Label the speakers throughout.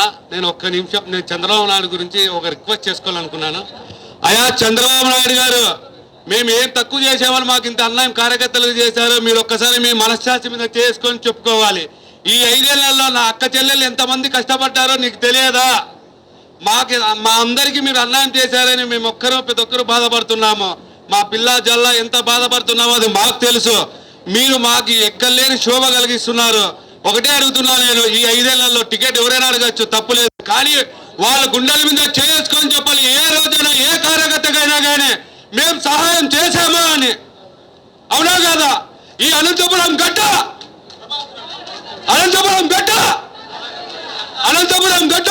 Speaker 1: అన్న నేను ఒక్క నిమిషం నేను చంద్రబాబు నాయుడు గురించి ఒక రిక్వెస్ట్ చేసుకోవాలనుకున్నాను. అయా చంద్రబాబు నాయుడు గారు మేము ఏం తక్కువ చేసామని మాకు ఇంత అన్యాయం కార్యకర్తలు చేశారు మీరు ఒక్కసారి మీ మనశ్శాస్త్రి మీద చేసుకొని చెప్పుకోవాలి. ఈ ఐదేళ్ళలో నా అక్క చెల్లెలు ఎంతమంది కష్టపడ్డారో నీకు తెలియదా? మాకు మా అందరికీ మీరు అన్యాయం చేశారని మేము ఒక్కరూ ప్రతి ఒక్కరు బాధపడుతున్నాము. మా పిల్ల జల్ల ఎంత బాధపడుతున్నామో అది మాకు తెలుసు. మీరు మాకు ఎక్కలేని శోభ కలిగిస్తున్నారు. ఒకటే అడుగుతున్నా నేను ఈ ఐదేళ్ళలో టికెట్ ఎవరైనా అడగచ్చు తప్పులేదు కానీ వాళ్ళ గుండెల మీద చేసుకొని చెప్పాలి ఏ రోజైనా ఏ కార్యకర్తకైనా కానీ మేము సహాయం చేశామా అని. అవునా కదా? ఈ అనంతపురం గడ్డ! అనంతపురం గడ్డ! అనంతపురం గడ్డ!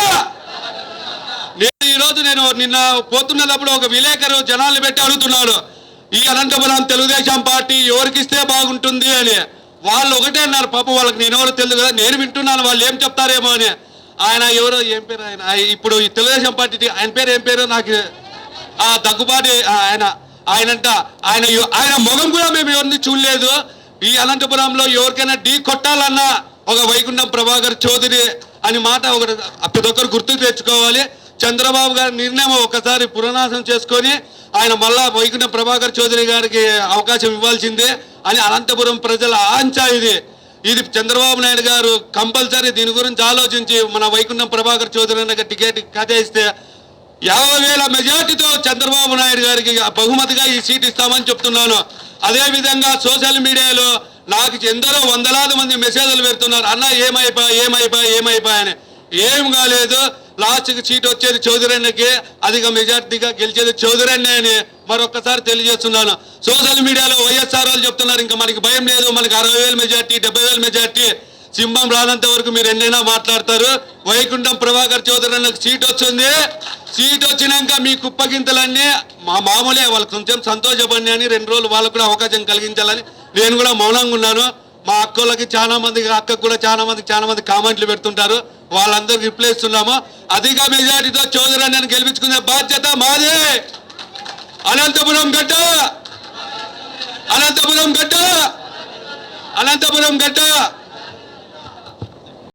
Speaker 1: నేను ఈరోజు నేను నిన్న పోతున్నప్పుడు ఒక విలేకరు జనాలు పెట్టి అడుగుతున్నాడు ఈ అనంతపురం తెలుగుదేశం పార్టీ ఎవరికిస్తే బాగుంటుంది అని. వాళ్ళు ఒకటే అన్నారు పాప వాళ్ళకి నేను ఎవరు తెలియదు కదా నేను వింటున్నాను వాళ్ళు ఏం చెప్తారేమో అని. ఆయన ఎవరో ఏం పేరు ఆయన? ఇప్పుడు ఈ తెలుగుదేశం పార్టీ ఆయన పేరు ఏం పేరు? నాకు ఆ దగ్గుబాటి ఆయన ఆయనంట. ఆయన ఆయన ముఖం కూడా మేము ఎవరిని చూడలేదు. ఈ అనంతపురంలో ఎవరికైనా ఢీ కొట్టాలన్నా ఒక వైకుంఠం ప్రభాకర్ చౌదరి అని మాట ఒకటి ప్రతి ఒక్కరు గుర్తు తెచ్చుకోవాలి. చంద్రబాబు గారి నిర్ణయం ఒకసారి పునరాసం చేసుకొని ఆయన మళ్ళా వైకుంఠం ప్రభాకర్ చౌదరి గారికి అవకాశం ఇవ్వాల్సిందే. అని అనంతపురం ప్రజల ఆంచ ఇది. ఇది చంద్రబాబు నాయుడు గారు కంపల్సరీ దీని గురించి ఆలోచించి మన వైకుంఠం ప్రభాకర్ చౌదరి అన్నకి టికెట్ కథేస్తే యాభై వేల మెజార్టీతో చంద్రబాబు నాయుడు గారికి బహుమతిగా ఈ సీట్ ఇస్తామని చెప్తున్నాను. అదే విధంగా సోషల్ మీడియాలో నాకు ఎందరో వందలాది మంది మెసేజ్లు పెడుతున్నారు. అన్న ఏమైపోయా ఏమైపోయా ఏమైపోయా అని. ఏం కాలేదు. లాస్ట్కి సీట్ వచ్చేది చౌదరన్నకి అధిక మెజార్టీగా గెలిచేది చౌదరన్నే అని మరొక్కసారి తెలియజేస్తున్నాను. సోషల్ మీడియాలో వైఎస్ఆర్ వాళ్ళు చెప్తున్నారు ఇంకా మనకి భయం లేదు మనకి అరవై వేల మెజార్టీ డెబ్బై వేల మెజార్టీ. సింహం రానంత వరకు మీరు ఎన్నైనా మాట్లాడతారు. వైకుంఠం ప్రభాకర్ చౌదరి అన్నకు సీట్ వచ్చింది. సీట్ వచ్చినాక మీ కుప్పగింతలన్నీ మా మామూలే వాళ్ళకి కొంచెం సంతోషపడి అని రెండు రోజులు వాళ్ళకు కూడా అవకాశం కలిగించాలని నేను కూడా మౌనంగా ఉన్నాను. మా అక్కలకి చాలా మంది అక్కకు కూడా చాలా మంది చాలా మంది కామెంట్లు పెడుతుంటారు. వాళ్ళందరూ రిప్లై ఇస్తున్నాము. అధిక మెజారిటీతో చౌదరి గెలిపించుకునే బాధ్యత మాదే. అనంతపురం గడ్డ! అనంతపురం గడ్డ! అనంతపురం గడ్డ!